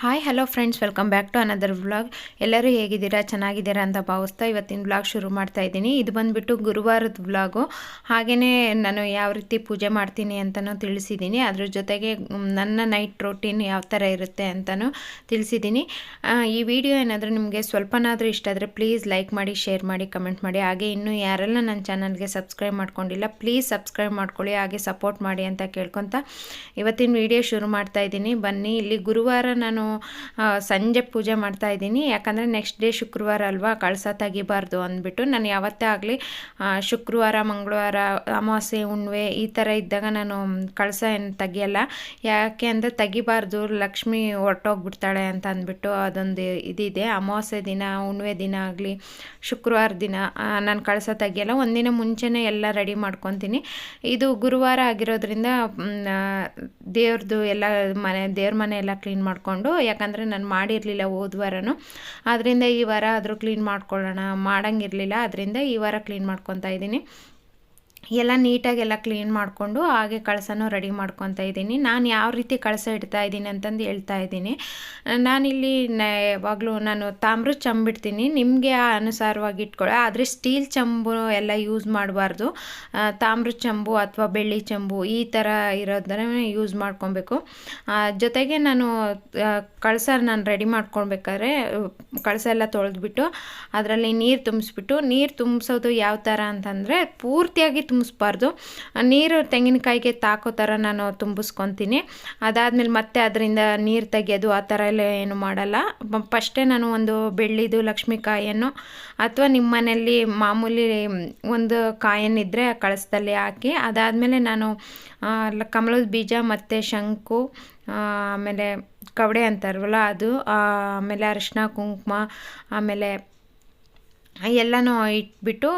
Hi hello friends welcome back to another vlog ಎಲ್ಲರೂ ಹೇಗಿದ್ದೀರಾ? ಚೆನ್ನಾಗಿದ್ದೀರಾ ಅಂತ ಭಾವಿಸ್ತಾ ಇವತ್ತಿನ ವ್ಲಾಗ್ ಶುರು ಮಾಡ್ತಾ ಇದ್ದೀನಿ. ಇದು ಬಂದುಬಿಟ್ಟು ಗುರುವಾರದ ವ್ಲಾಗು ಹಾಗೆಯೇ ನಾನು ಯಾವ ರೀತಿ ಪೂಜೆ ಮಾಡ್ತೀನಿ ಅಂತಲೂ ತಿಳಿಸಿದ್ದೀನಿ. ಅದ್ರ ಜೊತೆಗೆ ನನ್ನ ನೈಟ್ ರೊಟೀನ್ ಯಾವ ಥರ ಇರುತ್ತೆ ಅಂತಲೂ ತಿಳಿಸಿದ್ದೀನಿ. ಈ ವಿಡಿಯೋ ಏನಾದರೂ ನಿಮಗೆ ಸ್ವಲ್ಪನಾದರೂ ಇಷ್ಟ ಆದರೆ ಪ್ಲೀಸ್ ಲೈಕ್ ಮಾಡಿ ಶೇರ್ ಮಾಡಿ ಕಮೆಂಟ್ ಮಾಡಿ. ಹಾಗೆ ಇನ್ನೂ ಯಾರೆಲ್ಲ ನನ್ನ ಚಾನಲ್ಗೆ ಸಬ್ಸ್ಕ್ರೈಬ್ ಮಾಡ್ಕೊಂಡಿಲ್ಲ ಪ್ಲೀಸ್ ಸಬ್ಸ್ಕ್ರೈಬ್ ಮಾಡ್ಕೊಳ್ಳಿ, ಹಾಗೆ ಸಪೋರ್ಟ್ ಮಾಡಿ ಅಂತ ಕೇಳ್ಕೊತ ಇವತ್ತಿನ ವಿಡಿಯೋ ಶುರು ಮಾಡ್ತಾ ಇದ್ದೀನಿ. ಬನ್ನಿ, ಇಲ್ಲಿ ಗುರುವಾರ ನಾನು ಸಂಜೆ ಪೂಜೆ ಮಾಡ್ತಾ ಇದ್ದೀನಿ. ಯಾಕಂದರೆ ನೆಕ್ಸ್ಟ್ ಡೇ ಶುಕ್ರವಾರ ಅಲ್ವಾ, ಕಳಸ ತೆಗಿಬಾರ್ದು ಅಂದ್ಬಿಟ್ಟು. ನಾನು ಯಾವತ್ತೇ ಆಗಲಿ ಶುಕ್ರವಾರ, ಮಂಗಳವಾರ, ಅಮಾವಾಸ್ಯೆ, ಹುಣ್ಣಿಮೆ ಈ ಥರ ಇದ್ದಾಗ ನಾನು ಕಳಸ ಏನು ತೆಗಿಯಲ್ಲ. ಯಾಕೆ ಅಂದರೆ ತೆಗಿಬಾರ್ದು, ಲಕ್ಷ್ಮಿ ಹೊರಟೋಗ್ಬಿಡ್ತಾಳೆ ಅಂತ ಅಂದ್ಬಿಟ್ಟು ಅದೊಂದು ಇದಿದೆ. ಅಮಾವಾಸ್ಯೆ ದಿನ, ಹುಣ್ಣಿಮೆ ದಿನ ಆಗಲಿ, ಶುಕ್ರವಾರ ದಿನ ನಾನು ಕಳಸ ತೆಗಿಯಲ್ಲ. ಒಂದಿನ ಮುಂಚೆನೇ ಎಲ್ಲ ರೆಡಿ ಮಾಡ್ಕೊತೀನಿ. ಇದು ಗುರುವಾರ ಆಗಿರೋದ್ರಿಂದ ದೇವ್ರದ್ದು ಎಲ್ಲ ಮನೆ, ದೇವ್ರ ಮನೆ ಎಲ್ಲ ಕ್ಲೀನ್ ಮಾಡಿಕೊಂಡು ಯಾಕಂದರೆ ನಾನು ಮಾಡಿರಲಿಲ್ಲ ಹೋದ ವಾರನೂ. ಅದರಿಂದ ಈ ವಾರ ಆದರೂ ಕ್ಲೀನ್ ಮಾಡ್ಕೊಳ್ಳೋಣ, ಮಾಡಂಗಿರಲಿಲ್ಲ. ಅದರಿಂದ ಈ ವಾರ ಕ್ಲೀನ್ ಮಾಡ್ಕೊತಾ ಇದ್ದೀನಿ. ಎಲ್ಲ ನೀಟಾಗೆಲ್ಲ ಕ್ಲೀನ್ ಮಾಡಿಕೊಂಡು ಹಾಗೆ ಕಳಸನೂ ರೆಡಿ ಮಾಡ್ಕೊತಾ ಇದ್ದೀನಿ. ನಾನು ಯಾವ ರೀತಿ ಕಳಸ ಇಡ್ತಾ ಇದ್ದೀನಿ ಅಂತಂದು ಹೇಳ್ತಾ ಇದ್ದೀನಿ. ನಾನಿಲ್ಲಿ ಯಾವಾಗಲೂ ನಾನು ತಾಮ್ರ ಚಂಬಿಡ್ತೀನಿ ನಿಮಗೆ ಅನುಸಾರವಾಗಿ ಇಟ್ಕೊಳ್ಳಿ ಆದರೆ ಸ್ಟೀಲ್ ಚಂಬು ಎಲ್ಲ ಯೂಸ್ ಮಾಡಬಾರ್ದು. ತಾಮ್ರ ಚಂಬು ಅಥವಾ ಬೆಳ್ಳಿ ಚಂಬು ಈ ಥರ ಇರೋದನ್ನ ಯೂಸ್ ಮಾಡ್ಕೊಬೇಕು. ಜೊತೆಗೆ ನಾನು ಕಳಸ ನಾನು ರೆಡಿ ಮಾಡ್ಕೊಳ್ಬೇಕಾದ್ರೆ, ಕಳಸ ಎಲ್ಲ ತೊಳೆದ್ಬಿಟ್ಟು ಅದರಲ್ಲಿ ನೀರು ತುಂಬಿಸ್ಬಿಟ್ಟು, ನೀರು ತುಂಬಿಸೋದು ಯಾವ ಥರ ಅಂತಂದರೆ ಪೂರ್ತಿಯಾಗಿ ತುಂಬಿಸ್ಬಾರ್ದು ನೀರು ತೆಂಗಿನಕಾಯಿಗೆ ತಾಕೋ ಥರ ನಾನು ತುಂಬಿಸ್ಕೊತೀನಿ. ಅದಾದಮೇಲೆ ಮತ್ತೆ ಅದರಿಂದ ನೀರು ತೆಗೆಯೋದು ಆ ಥರ ಎಲ್ಲ ಏನು ಮಾಡಲ್ಲ. ಫಸ್ಟೇ ನಾನು ಒಂದು ಬೆಳ್ಳಿದು ಲಕ್ಷ್ಮಿ ಕಾಯನ್ನು ಅಥವಾ ನಿಮ್ಮ ಮನೆಯಲ್ಲಿ ಮಾಮೂಲಿ ಒಂದು ಕಾಯನ್ನಿದ್ದರೆ ಕಳಸದಲ್ಲಿ ಹಾಕಿ, ಅದಾದಮೇಲೆ ನಾನು ಕಮಲದ ಬೀಜ ಮತ್ತು ಶಂಕು ಆಮೇಲೆ ಕವಡೆ ಅಂತಾರಲ್ಲ ಅದು ಆಮೇಲೆ ಅರಿಶಿನ ಕುಂಕುಮ, ಆಮೇಲೆ ಎಲ್ಲನೂ ಇಟ್ಬಿಟ್ಟು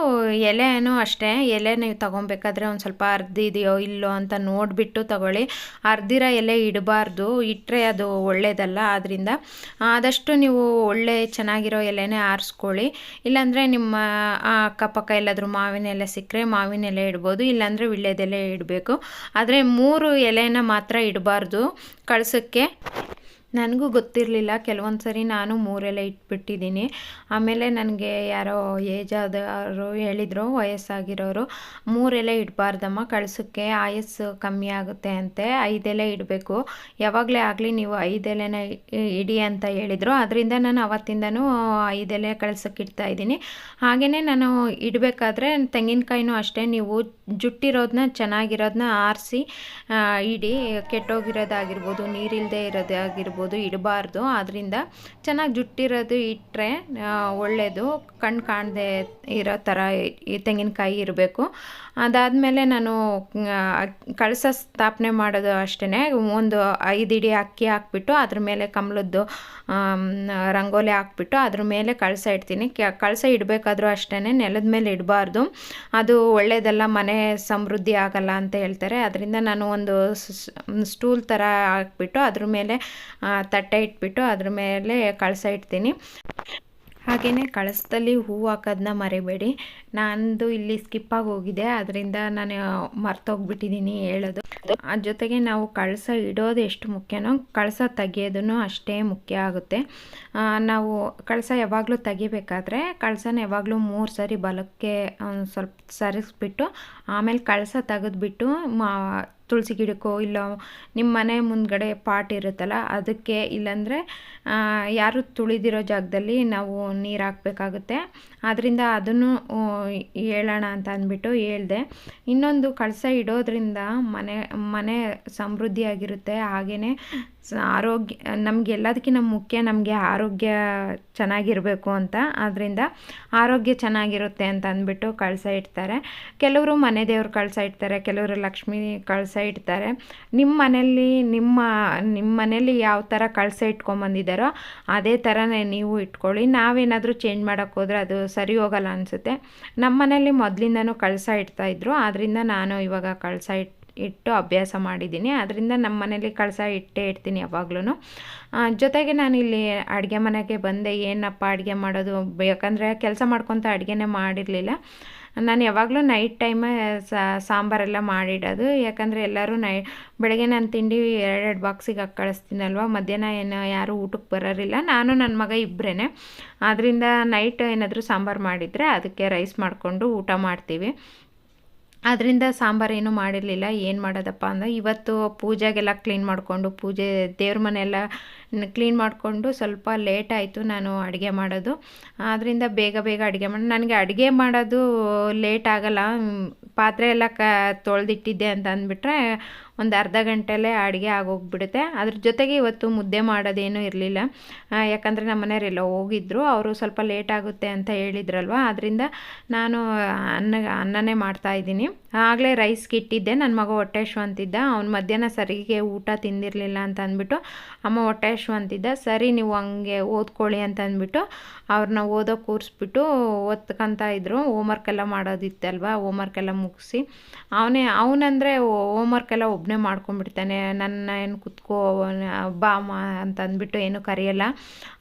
ಎಲೆನೂ ಅಷ್ಟೇ, ಎಲೆ ನೀವು ತೊಗೊಬೇಕಾದ್ರೆ ಒಂದು ಸ್ವಲ್ಪ ಅರ್ದಿದೆಯೋ ಇಲ್ಲೋ ಅಂತ ನೋಡಿಬಿಟ್ಟು ತಗೊಳ್ಳಿ. ಅರ್ದಿರೋ ಎಲೆ ಇಡಬಾರ್ದು ಇಟ್ಟರೆ ಅದು ಒಳ್ಳೆಯದಲ್ಲ ಆದ್ದರಿಂದ ಆದಷ್ಟು ನೀವು ಒಳ್ಳೆ ಚೆನ್ನಾಗಿರೋ ಎಲೆನೇ ಆರಿಸ್ಕೊಳ್ಳಿ. ಇಲ್ಲಾಂದರೆ ನಿಮ್ಮ ಅಕ್ಕಪಕ್ಕ ಎಲ್ಲಾದರೂ ಮಾವಿನ ಎಲೆ ಸಿಕ್ಕರೆ ಮಾವಿನ ಎಲೆ ಇಡ್ಬೋದು, ಇಲ್ಲಾಂದರೆ ವಿಳ್ಯದೆಲೆ ಇಡಬೇಕು. ಆದರೆ ಮೂರು ಎಲೆನ ಮಾತ್ರ ಇಡಬಾರ್ದು ಕಳ್ಸೋಕ್ಕೆ. ನನಗೂ ಗೊತ್ತಿರಲಿಲ್ಲ. ಕೆಲವೊಂದು ಸರಿ ನಾನು ಮೂರೆಲೆ ಇಟ್ಬಿಟ್ಟಿದ್ದೀನಿ. ಆಮೇಲೆ ನನಗೆ ಯಾರೋ ಏಜ್ ಆದವರು ಹೇಳಿದರು, ವಯಸ್ಸಾಗಿರೋರು ಮೂರೆಲೆ ಇಡಬಾರ್ದಮ್ಮ ಕಳ್ಸೋಕ್ಕೆ ಆಯಸ್ಸು ಕಮ್ಮಿ ಆಗುತ್ತೆ ಅಂತೆ. ಐದೆಲೆ ಇಡಬೇಕು. ಯಾವಾಗಲೇ ಆಗಲಿ ನೀವು ಐದೆಲೆನ ಇಡಿ ಅಂತ ಹೇಳಿದರು. ಅದರಿಂದ ನಾನು ಅವತ್ತಿಂದನೂ ಐದೆಲೆ ಕಳ್ಸೋಕ್ಕೆ ಇಡ್ತಾ ಇದ್ದೀನಿ. ಹಾಗೆಯೇ ನಾನು ಇಡಬೇಕಾದ್ರೆ ತೆಂಗಿನಕಾಯಿನೂ ಅಷ್ಟೇ. ನೀವು ಜುಟ್ಟಿರೋದನ್ನ ಚೆನ್ನಾಗಿರೋದನ್ನ ಆರಿಸಿ ಇಡಿ. ಕೆಟ್ಟೋಗಿರೋದಾಗಿರ್ಬೋದು ನೀರಿಲ್ಲದೆ ಇರೋದಾಗಿರ್ಬೋದು ಇಡಬಾರ್ದು. ಆದ್ದರಿಂದ ಚೆನ್ನಾಗಿ ಜುಟ್ಟಿರೋದು ಇಟ್ಟರೆ ಒಳ್ಳೆಯದು ಕಣ್ಣು ಕಾಣದೆ ಇರೋ ಥರ ಈ ತೆಂಗಿನಕಾಯಿ ಇರಬೇಕು. ಅದಾದಮೇಲೆ ನಾನು ಕಳಸ ಸ್ಥಾಪನೆ ಮಾಡೋದು ಅಷ್ಟೇ ಒಂದು ಐದು ಇಡಿ ಅಕ್ಕಿ ಹಾಕ್ಬಿಟ್ಟು, ಅದ್ರ ಮೇಲೆ ಕಮಲದ್ದು ರಂಗೋಲಿ ಹಾಕ್ಬಿಟ್ಟು, ಅದ್ರ ಮೇಲೆ ಕಳಸ ಇಡ್ತೀನಿ. ಕಳಸ ಇಡಬೇಕಾದ್ರೂ ಅಷ್ಟೇ ನೆಲದ ಮೇಲೆ ಇಡಬಾರ್ದು. ಅದು ಒಳ್ಳೆಯದಲ್ಲ ಮನೆ ಸಮೃದ್ಧಿ ಆಗಲ್ಲ ಅಂತ ಹೇಳ್ತಾರೆ. ಅದರಿಂದ ನಾನು ಒಂದು ಸ್ಟೂಲ್ ಥರ ಹಾಕ್ಬಿಟ್ಟು, ಅದ್ರ ಮೇಲೆ ತಟ್ಟೆ ಇಟ್ಬಿಟ್ಟು ಅದ್ರ ಮೇಲೆ ಕಳಸ ಇಡ್ತೀನಿ. ಹಾಗೆಯೇ ಕಳಸದಲ್ಲಿ ಹೂ ಹಾಕೋದನ್ನ ಮರಿಬೇಡಿ. ನಂದು ಇಲ್ಲಿ ಸ್ಕಿಪ್ಪಾಗಿ ಹೋಗಿದೆ. ಅದರಿಂದ ನಾನು ಮರ್ತೋಗ್ಬಿಟ್ಟಿದ್ದೀನಿ ಹೇಳೋದು. ಆ ಜೊತೆಗೆ ನಾವು ಕಳಸ ಇಡೋದು ಎಷ್ಟು ಮುಖ್ಯನೋ, ಕಳಸ ತೆಗಿಯೋದೂ ಅಷ್ಟೇ ಮುಖ್ಯ ಆಗುತ್ತೆ. ನಾವು ಕಳಸ ಯಾವಾಗಲೂ ತೆಗಿಬೇಕಾದ್ರೆ ಕಳಸನ ಯಾವಾಗಲೂ ಮೂರು ಸರಿ ಬಲಕ್ಕೆ ಸ್ವಲ್ಪ ಸರಿಸ್ಬಿಟ್ಟು ಆಮೇಲೆ ಕಳಸ ತೆಗೆದ್ಬಿಟ್ಟು ತುಳಸಿ ಗಿಡಕ್ಕೋ ಇಲ್ಲ ನಿಮ್ಮ ಮನೆ ಮುಂದ್ಗಡೆ ಪಾಟ್ ಇರುತ್ತಲ್ಲ, ಅದಕ್ಕೆ ಇಲ್ಲಾಂದರೆ ಯಾರು ತುಳಿದಿರೋ ಜಾಗದಲ್ಲಿ ನಾವು ನೀರು ಹಾಕಬೇಕಾಗುತ್ತೆ. ಆದ್ದರಿಂದ ಅದನ್ನು ಹೇಳೋಣ ಅಂತ ಅಂದ್ಬಿಟ್ಟು ಹೇಳಿದೆ. ಇನ್ನೊಂದು ಕಳಸ ಇಡೋದ್ರಿಂದ ಮನೆ ಮನೆ ಸಮೃದ್ಧಿಯಾಗಿರುತ್ತೆ. ಹಾಗೆಯೇ ಆರೋಗ್ಯ, ನಮ್ಗೆ ಎಲ್ಲದಕ್ಕಿಂತ ಮುಖ್ಯ ನಮಗೆ ಆರೋಗ್ಯ ಚೆನ್ನಾಗಿರಬೇಕು ಅಂತ. ಆದ್ದರಿಂದ ಆರೋಗ್ಯ ಚೆನ್ನಾಗಿರುತ್ತೆ ಅಂತ ಅಂದ್ಬಿಟ್ಟು ಕಳಸ ಇಡ್ತಾರೆ. ಕೆಲವರು ಮನೆ ದೇವ್ರ ಕಳಸ ಇಡ್ತಾರೆ, ಕೆಲವರು ಲಕ್ಷ್ಮಿ ಕಳಸ ಇಡ್ತಾರೆ. ನಿಮ್ಮ ಮನೆಯಲ್ಲಿ, ನಿಮ್ಮ ನಿಮ್ಮ ಮನೇಲಿ ಯಾವ ಥರ ಕಳಸ ಇಟ್ಕೊಂಬಂದಿದ್ದಾರೋ ಅದೇ ಥರನೇ ನೀವು ಇಟ್ಕೊಳ್ಳಿ. ನಾವೇನಾದರೂ ಚೇಂಜ್ ಮಾಡೋಕ್ಕೆ ಹೋದರೆ ಅದು ಸರಿ ಹೋಗಲ್ಲ ಅನಿಸುತ್ತೆ. ನಮ್ಮ ಮನೇಲಿ ಮೊದಲಿಂದನೂ ಕಳಸ ಇಡ್ತಾಯಿದ್ರು ಆದ್ದರಿಂದ ನಾನು ಇವಾಗ ಕಳಸ ಇಟ್ ಇಟ್ಟು ಅಭ್ಯಾಸ ಮಾಡಿದ್ದೀನಿ. ಅದರಿಂದ ನಮ್ಮ ಮನೇಲಿ ಕಳಸ ಇಟ್ಟೇ ಇಡ್ತೀನಿ ಯಾವಾಗ್ಲೂ ಜೊತೆಗೆ ನಾನು ಇಲ್ಲಿ ಅಡುಗೆ ಮನೆಗೆ ಬಂದೆ. ಏನಪ್ಪ ಅಡುಗೆ ಮಾಡೋದು? ಯಾಕಂದರೆ ಕೆಲಸ ಮಾಡ್ಕೊತ ಅಡುಗೆನೇ ಮಾಡಿರಲಿಲ್ಲ. ನಾನು ಯಾವಾಗಲೂ ನೈಟ್ ಟೈಮೇ ಸಾಂಬಾರೆಲ್ಲ ಮಾಡಿಡೋದು. ಯಾಕಂದರೆ ಎಲ್ಲರೂ ನೈ, ಬೆಳಗ್ಗೆ ನಾನು ತಿಂಡಿ ಎರಡೆರಡು ಬಾಕ್ಸಿಗೆ ಹಾಕಿ ಕಳಿಸ್ತೀನಲ್ವ? ಮಧ್ಯಾಹ್ನ ಏನು ಯಾರೂ ಊಟಕ್ಕೆ ಬರೋರಿಲ್ಲ. ನಾನು ನನ್ನ ಮಗ ಇಬ್ಬರೇ ಆದ್ದರಿಂದ ನೈಟ್ ಏನಾದರೂ ಸಾಂಬಾರು ಮಾಡಿದರೆ ಅದಕ್ಕೆ ರೈಸ್ ಮಾಡಿಕೊಂಡು ಊಟ ಮಾಡ್ತೀವಿ. ಅದರಿಂದ ಸಾಂಬಾರು ಏನೂ ಮಾಡಿರಲಿಲ್ಲ, ಏನು ಮಾಡೋದಪ್ಪ ಅಂದರೆ ಇವತ್ತು ಪೂಜೆಗೆಲ್ಲ ಕ್ಲೀನ್ ಮಾಡಿಕೊಂಡು, ಪೂಜೆ ದೇವ್ರ ಮನೆಯೆಲ್ಲ ಕ್ಲೀನ್ ಮಾಡಿಕೊಂಡು ಸ್ವಲ್ಪ ಲೇಟ್ ಆಯಿತು ನಾನು ಅಡುಗೆ ಮಾಡೋದು. ಆದ್ದರಿಂದ ಬೇಗ ಬೇಗ ಅಡುಗೆ ಮಾಡಿ, ನನಗೆ ಅಡುಗೆ ಮಾಡೋದು ಲೇಟ್ ಆಗೋಲ್ಲ ಪಾತ್ರೆ ಎಲ್ಲ ಕ, ತೊಳೆದಿಟ್ಟಿದ್ದೆ ಅಂತ ಅಂದ್ಬಿಟ್ರೆ ಒಂದು ಅರ್ಧ ಗಂಟೆಯಲ್ಲೇ ಅಡುಗೆ ಆಗೋಗ್ಬಿಡುತ್ತೆ. ಅದ್ರ ಜೊತೆಗೆ ಇವತ್ತು ಮುದ್ದೆ ಮಾಡೋದೇನೂ ಇರಲಿಲ್ಲ. ಯಾಕಂದರೆ ನಮ್ಮ ಮನೆಯವರೆಲ್ಲ ಹೋಗಿದ್ರು. ಅವರು ಸ್ವಲ್ಪ ಲೇಟ್ ಆಗುತ್ತೆ ಅಂತ ಹೇಳಿದ್ರಲ್ವ? ಅದರಿಂದ ನಾನು ಅನ್ನ, ಅನ್ನನೇ ಮಾಡ್ತಾಯಿದ್ದೀನಿ ಆಗಲೇ ರೈಸ್ ಕಿಟ್ಟಿದ್ದೆ. ನನ್ನ ಮಗ ಹೊಟ್ಟೆ ಅಂತಿದ್ದ. ಅವ್ನು ಮಧ್ಯಾಹ್ನ ಸರಿಗೆ ಊಟ ತಿಂದಿರಲಿಲ್ಲ ಅಂತ ಅಂದ್ಬಿಟ್ಟು, ಅಮ್ಮ ಹೊಟ್ಟೆ ಅಂತಿದ್ದ. ಸರಿ, ನೀವು ಹಂಗೆ ಓದ್ಕೊಳ್ಳಿ ಅಂತ ಅಂದ್ಬಿಟ್ಟು ಅವ್ರನ್ನ ಓದೋ ಕೂರಿಸ್ಬಿಟ್ಟು ಓದ್ಕೊಂತ ಇದ್ರು. ಹೋಮ್ವರ್ಕ್ ಎಲ್ಲ ಮಾಡೋದಿತ್ತಲ್ವ? ಹೋಮ್ವರ್ಕ್ ಎಲ್ಲ ಮುಗಿಸಿ. ಅವನೇ, ಅವನಂದರೆ ಹೋಮ್ವರ್ಕ್ ಎಲ್ಲ ಒಬ್ಬನೇ ಮಾಡ್ಕೊಂಡ್ಬಿಡ್ತಾನೆ, ನನ್ನ ಏನು ಕುತ್ಕೋ ಬಾಮ ಅಂತ ಅಂದ್ಬಿಟ್ಟು ಏನು ಕರೆಯಲ್ಲ.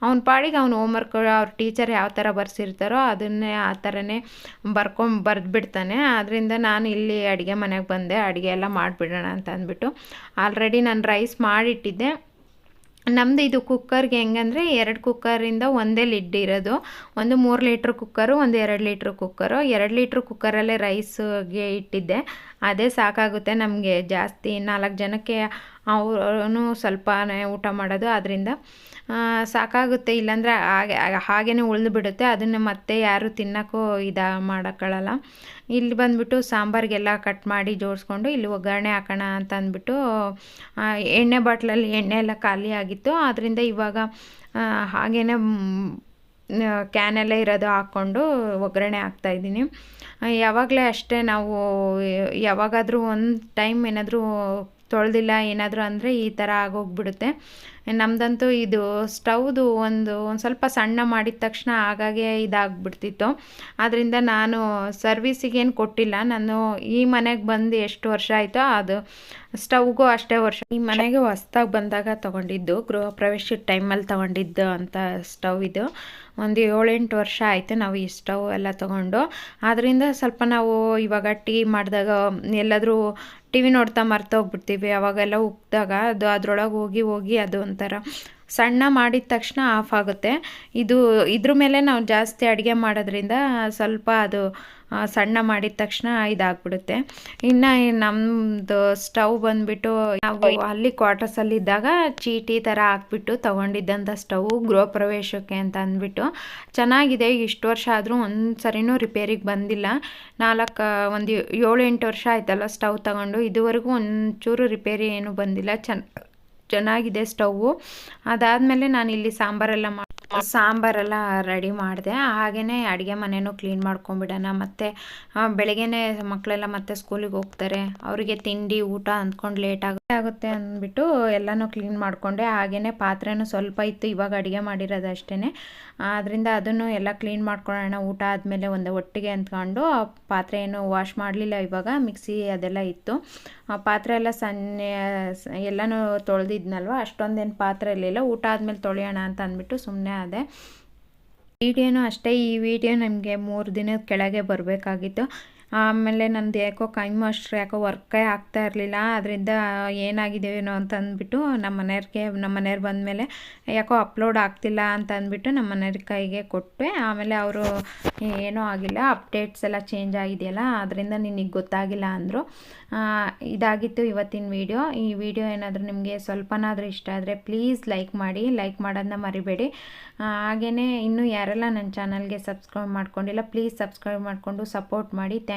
ಅವ್ನ ಪಾಡಿಗೆ ಅವ್ನು ಹೋಮ್ವರ್ಕ್ ಅವ್ರ ಟೀಚರ್ ಯಾವ ಥರ ಬರ್ಸಿರ್ತಾರೋ ಅದನ್ನೇ ಆ ಥರನೇ ಬರ್ಕೊಂಡು ಬರೆದ್ಬಿಡ್ತಾನೆ. ಆದ್ದರಿಂದ ನಾನು ಇಲ್ಲಿ ಅಡುಗೆ ಮನೆಗೆ ಬಂದೆ, ಅಡುಗೆ ಎಲ್ಲ ಮಾಡಿಬಿಡೋಣ ಅಂತ ಅಂದ್ಬಿಟ್ಟು ಆಲ್ರೆಡಿ ನಾನು ರೈಸ್ ಮಾಡಿಟ್ಟಿದ್ದೆ. ನಮ್ಮದು ಇದು ಕುಕ್ಕರ್ಗೆ ಹೆಂಗಂದರೆ ಎರಡು ಕುಕ್ಕರಿಂದ ಒಂದೇ ಲಿಡ್ ಇರೋದು. ಒಂದು ಮೂರು ಲೀಟ್ರ್ ಕುಕ್ಕರು ಒಂದು ಎರಡು ಲೀಟ್ರ್ ಕುಕ್ಕರು ಎರಡು ಲೀಟ್ರ್ ಕುಕ್ಕರಲ್ಲೇ ರೈಸ್ಗೆ ಇಟ್ಟಿದ್ದೆ. ಅದೇ ಸಾಕಾಗುತ್ತೆ ನಮಗೆ ಜಾಸ್ತಿ ನಾಲ್ಕು ಜನಕ್ಕೆ ಅವನು ಸ್ವಲ್ಪನೇ ಊಟ ಮಾಡೋದು ಅದರಿಂದ ಸಾಕಾಗುತ್ತೆ. ಇಲ್ಲಾಂದರೆ ಹಾಗೆ ಹಾಗೇ ಉಳಿದು ಬಿಡುತ್ತೆ. ಅದನ್ನು ಮತ್ತೆ ಯಾರು ತಿನ್ನೋಕ್ಕೂ ಇದು ಮಾಡೋಕ್ಕೊಳ್ಳಲ್ಲ ಇಲ್ಲಿ ಬಂದುಬಿಟ್ಟು ಸಾಂಬಾರಿಗೆಲ್ಲ ಕಟ್ ಮಾಡಿ ಜೋಡಿಸ್ಕೊಂಡು ಇಲ್ಲಿ ಒಗ್ಗರಣೆ ಹಾಕೋಣ ಅಂತ ಅಂದ್ಬಿಟ್ಟು ಎಣ್ಣೆ ಬಾಟ್ಲಲ್ಲಿ ಎಣ್ಣೆ ಎಲ್ಲ ಖಾಲಿ ಆಗಿತ್ತು. ಆದ್ದರಿಂದ ಇವಾಗ ಹಾಗೇ ಕ್ಯಾನೆಲ್ಲ ಇರೋದು ಹಾಕ್ಕೊಂಡು ಒಗ್ಗರಣೆ ಹಾಕ್ತಾಯಿದ್ದೀನಿ ಯಾವಾಗಲೇ ಅಷ್ಟೇ ನಾವು ಯಾವಾಗಾದರೂ ಒಂದು ಟೈಮ್ ಏನಾದರೂ ತೊಳೆದಿಲ್ಲ, ಏನಾದರೂ ಅಂದರೆ ಈ ಥರ ಆಗೋಗ್ಬಿಡುತ್ತೆ. ನಮ್ಮದಂತೂ ಇದು ಸ್ಟವ್ದು ಒಂದು ಒಂದು ಸ್ವಲ್ಪ ಸಣ್ಣ ಮಾಡಿದ ತಕ್ಷಣ ಆಗಾಗೆ ಇದಾಗ್ಬಿಡ್ತಿತ್ತು. ಆದ್ದರಿಂದ ನಾನು ಸರ್ವಿಸಿಗೇನು ಕೊಟ್ಟಿಲ್ಲ. ನಾನು ಈ ಮನೆಗೆ ಬಂದು ಎಷ್ಟು ವರ್ಷ ಆಯಿತೋ ಅದು ಸ್ಟವ್ಗೂ ಅಷ್ಟೇ ವರ್ಷ. ಈ ಮನೆಗೆ ಹೊಸ್ದಾಗಿ ಬಂದಾಗ ತೊಗೊಂಡಿದ್ದು, ಗೃಹ ಪ್ರವೇಶದ ಟೈಮಲ್ಲಿ ತೊಗೊಂಡಿದ್ದು ಅಂತ ಸ್ಟವ್ ಇದು. ಒಂದು ಏಳೆಂಟು ವರ್ಷ ಆಯಿತು ನಾವು ಈ ಸ್ಟವ್ ಎಲ್ಲ ತೊಗೊಂಡು. ಆದ್ದರಿಂದ ಸ್ವಲ್ಪ ನಾವು ಇವಾಗ ಟೀ ಮಾಡಿದಾಗ ಎಲ್ಲಾದರೂ ಟಿ ವಿ ನೋಡ್ತಾ ಮರ್ತೋಗ್ಬಿಡ್ತೀವಿ, ಅವಾಗೆಲ್ಲ ಉಕ್ಕಿದಾಗ ಅದು ಅದರೊಳಗೆ ಹೋಗಿ ಹೋಗಿ ಅದು ಒಂಥರ. ಸಣ್ಣ ಮಾಡಿದ ತಕ್ಷಣ ಆಫ್ ಆಗುತ್ತೆ. ಇದು ಇದ್ರ ಮೇಲೆ ನಾವು ಜಾಸ್ತಿ ಅಡುಗೆ ಮಾಡೋದ್ರಿಂದ ಸ್ವಲ್ಪ ಅದು ಸಣ್ಣ ಮಾಡಿದ ತಕ್ಷಣ ಇದಾಗ್ಬಿಡುತ್ತೆ. ಇನ್ನು ನಮ್ಮದು ಸ್ಟವ್ ಬಂದುಬಿಟ್ಟು ನಾವು ಅಲ್ಲಿ ಕ್ವಾರ್ಟರ್ಸಲ್ಲಿ ಇದ್ದಾಗ ಚೀಟಿ ಥರ ಹಾಕ್ಬಿಟ್ಟು ತೊಗೊಂಡಿದ್ದಂಥ ಸ್ಟವ್ ಗೃಹ ಪ್ರವೇಶಕ್ಕೆ ಅಂತ ಅಂದ್ಬಿಟ್ಟು. ಚೆನ್ನಾಗಿದೆ, ಇಷ್ಟು ವರ್ಷ ಆದರೂ ಒಂದು ಸರಿನೂ ರಿಪೇರಿಗೆ ಬಂದಿಲ್ಲ. ನಾಲ್ಕು, ಒಂದು ಏಳು, ಎಂಟು ವರ್ಷ ಆಯ್ತಲ್ಲ ಸ್ಟವ್ ತಗೊಂಡು. ಇದುವರೆಗೂ ಒಂಚೂರು ರಿಪೇರಿ ಏನೂ ಬಂದಿಲ್ಲ. ಚೆನ್ನ ಚೆನ್ನಾಗಿದೆ ಸ್ಟವ್ವು ಅದಾದಮೇಲೆ ನಾನು ಇಲ್ಲಿ ಸಾಂಬಾರೆಲ್ಲ ಮಾಡಿ, ಸಾಂಬಾರೆಲ್ಲ ರೆಡಿ ಮಾಡಿದೆ. ಹಾಗೇ ಅಡುಗೆ ಮನೆಯೂ ಕ್ಲೀನ್ ಮಾಡ್ಕೊಂಬಿಡೋಣ. ಮತ್ತು ಬೆಳಗ್ಗೆ ಮಕ್ಕಳೆಲ್ಲ ಮತ್ತೆ ಸ್ಕೂಲಿಗೆ ಹೋಗ್ತಾರೆ. ಅವರಿಗೆ ತಿಂಡಿ, ಊಟ ಅಂದ್ಕೊಂಡು ಲೇಟ್ ಆಗುತ್ತೆ ಅಂದ್ಬಿಟ್ಟು ಎಲ್ಲನೂ ಕ್ಲೀನ್ ಮಾಡಿಕೊಂಡೆ. ಹಾಗೆಯೇ ಪಾತ್ರೆನೂ ಸ್ವಲ್ಪ ಇತ್ತು, ಇವಾಗ ಅಡುಗೆ ಮಾಡಿರೋದು ಅಷ್ಟೇ ಆದ್ದರಿಂದ ಅದನ್ನು ಎಲ್ಲ ಕ್ಲೀನ್ ಮಾಡ್ಕೊಳ್ಳೋಣ, ಊಟ ಆದಮೇಲೆ ಒಂದು ಒಟ್ಟಿಗೆ ಅಂದ್ಕೊಂಡು ಪಾತ್ರೆ ಏನು ವಾಶ್ ಮಾಡಲಿಲ್ಲ ಇವಾಗ, ಮಿಕ್ಸಿ ಅದೆಲ್ಲ ಇತ್ತು. ಆ ಪಾತ್ರೆ ಎಲ್ಲ ಸಣ್ಣ ಎಲ್ಲನೂ ತೊಳೆದಿದ್ನಲ್ವ, ಅಷ್ಟೊಂದೇನು ಪಾತ್ರೆ ಇರಲಿಲ್ಲ. ಊಟ ಆದಮೇಲೆ ತೊಳೆಯೋಣ ಅಂತ ಅಂದ್ಬಿಟ್ಟು ಸುಮ್ಮನೆ ಅದೇ ವಿಡಿಯೋನು ಅಷ್ಟೇ, ಈ ವಿಡಿಯೋ ನಮಗೆ ಮೂರು ದಿನದ ಕೆಳಗೆ ಬರಬೇಕಾಗಿತ್ತು. ಆಮೇಲೆ ನಂದು ಯಾಕೋ ಕೈ ಅಷ್ಟು ಯಾಕೋ ವರ್ಕೇ ಆಗ್ತಾ ಇರಲಿಲ್ಲ ಅದರಿಂದ ಏನಾಗಿದ್ದೇವೇನೋ ಏನೋ ಅಂತ ಅಂದ್ಬಿಟ್ಟು ನಮ್ಮ ಮನೆಯವ್ರಿಗೆ, ನಮ್ಮ ಮನೆಯವ್ರು ಬಂದಮೇಲೆ ಯಾಕೋ ಅಪ್ಲೋಡ್ ಆಗ್ತಿಲ್ಲ ಅಂತ ಅಂದ್ಬಿಟ್ಟು ನಮ್ಮ ಮನೆಯವ್ರ ಕೈಗೆ ಕೊಟ್ಟೆ. ಆಮೇಲೆ ಅವರು ಏನೂ ಆಗಿಲ್ಲ, ಅಪ್ಡೇಟ್ಸ್ ಎಲ್ಲ ಚೇಂಜ್ ಆಗಿದೆಯಲ್ಲ ಅದರಿಂದ ನಿನಗೆ ಗೊತ್ತಾಗಿಲ್ಲ ಅಂದರು. ಇದಾಗಿತ್ತು ಇವತ್ತಿನ ವಿಡಿಯೋ. ಈ ವಿಡಿಯೋ ಏನಾದರೂ ನಿಮಗೆ ಸ್ವಲ್ಪನಾದರೂ ಇಷ್ಟ ಆದರೆ ಪ್ಲೀಸ್ ಲೈಕ್ ಮಾಡಿ, ಲೈಕ್ ಮಾಡೋದನ್ನ ಮರಿಬೇಡಿ. ಹಾಗೆಯೇ ಇನ್ನೂ ಯಾರೆಲ್ಲ ನನ್ನ ಚಾನಲ್ಗೆ ಸಬ್ಸ್ಕ್ರೈಬ್ ಮಾಡ್ಕೊಂಡಿಲ್ಲ, ಪ್ಲೀಸ್ ಸಬ್ಸ್ಕ್ರೈಬ್ ಮಾಡಿಕೊಂಡು ಸಪೋರ್ಟ್ ಮಾಡಿ. Thank